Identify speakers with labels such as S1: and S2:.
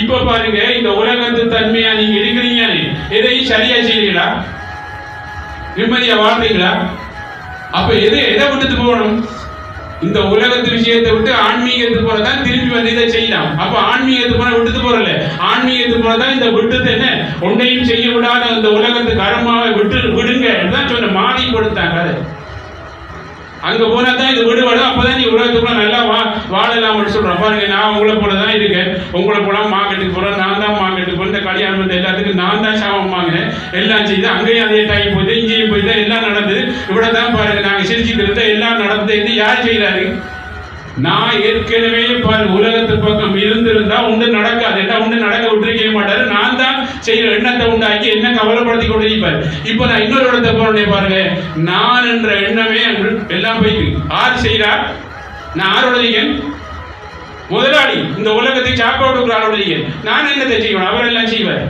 S1: இப்ப பாருங்க இந்த உலகத்து தன்மையா நீங்க இருக்கிறீங்க எதையும் சரியா செய்யறீங்களா நிம்மதியா வாழ்றீங்களா? அப்ப எது எதை விட்டுட்டு போகணும்? இந்த உலகத்து விஷயத்தை விட்டு ஆன்மீகத்துக்கு போனதான் திரும்பி வந்து இதை செய்யலாம். அப்ப ஆன்மீகத்துக்கு போன விட்டுட்டு போறல. ஆன்மீகத்துக்கு போனதான் இந்த விட்டுது என்ன? ஒன்றையும் செய்ய விடாத இந்த உலகத்து கரமாவை விட்டு விடுங்க தான் சொன்ன மாறி கொடுத்தாங்க அங்க போனா தான் இது விடுபடும். அப்பதான் நீ உலகத்துக்குள்ள நல்லா வா சொல்கிறோம் பாருங்க நான் உங்களை போல தான் இருக்கேன். உங்களை போல மார்க்கெட்டுக்கு போகிறேன் நான் தான் மார்க்கெட்டுக்கு போகிறேன் இந்த கல்யாணம் பண்ண எல்லாத்துக்கும் நான் தான் சாபம் வாங்கினேன். எல்லாம் செய்து அங்கேயும் அதே டைம் போயிட்டு இங்கேயும் போயிட்டு எல்லாம் நடந்தது இவ்வளோ தான் பாருங்க நாங்கள் சிரிச்சுட்டு இருந்தா எல்லாம் நடந்தது யார் செய்கிறாரு? நான் ஏற்கனவே பாரு உலகத்து பக்கம் இருந்திருந்தா உண்டு நடக்காது. என்ன உண்டு நடக்க விட்டுருக்கவே மாட்டாரு. நான் தான் செய்யற எண்ணத்தை உண்டாக்கி என்ன கவலைப்படுத்தி கொண்டிருப்பாரு இப்போ நான் இன்னொரு இடத்த போறேன் பாருங்க நான் என்ற எண்ணமே எல்லாம் போயிட்டு ஆறு செய்கிறார் நான் ஆரோடைய முதலாளி. இந்த உலகத்தை சாப்பாடு கொடுக்குற ஆளுடைய நான் என்னத்தை செய்வேன்? அவர் எல்லாம் செய்வார்.